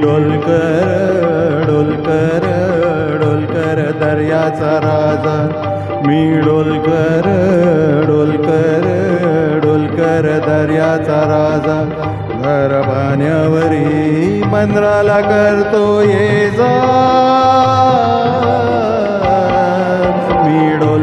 डोलकर डोलकर डोलकर दर्याचा राजा. मी डोलकर डोलकर डोलकर दर्याचा राजा. घरभाण्यावरी मंदराला करतो ये जा. मी डोल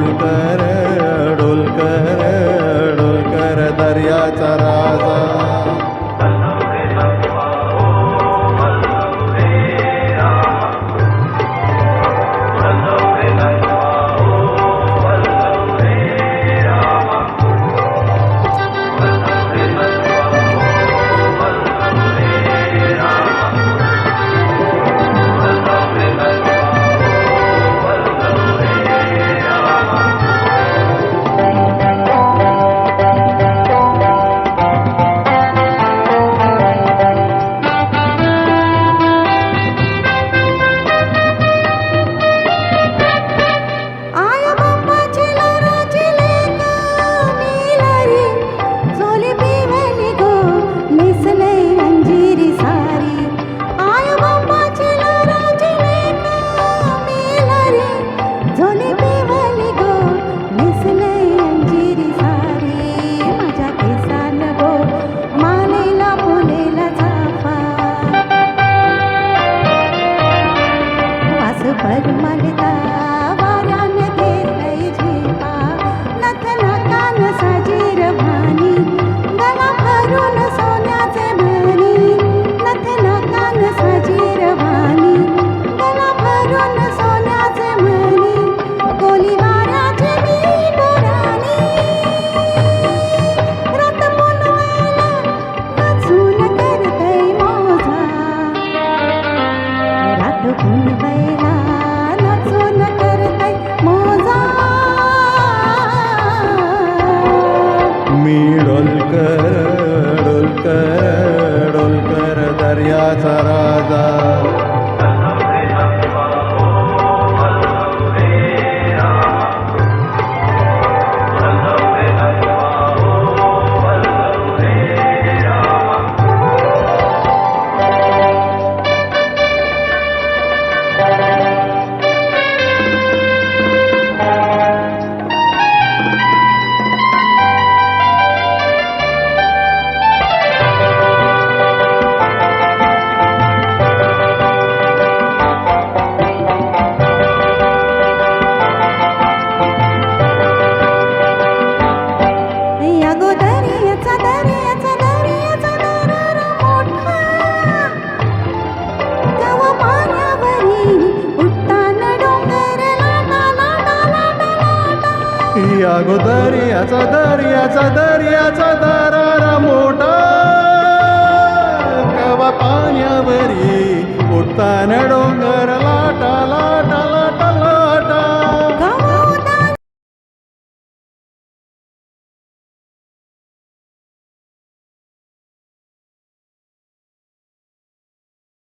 मी डोलकर अगो दर्याचा दर्याचा दर्याचा दारा मोठा. कवा पाण्यावरी उठता नडो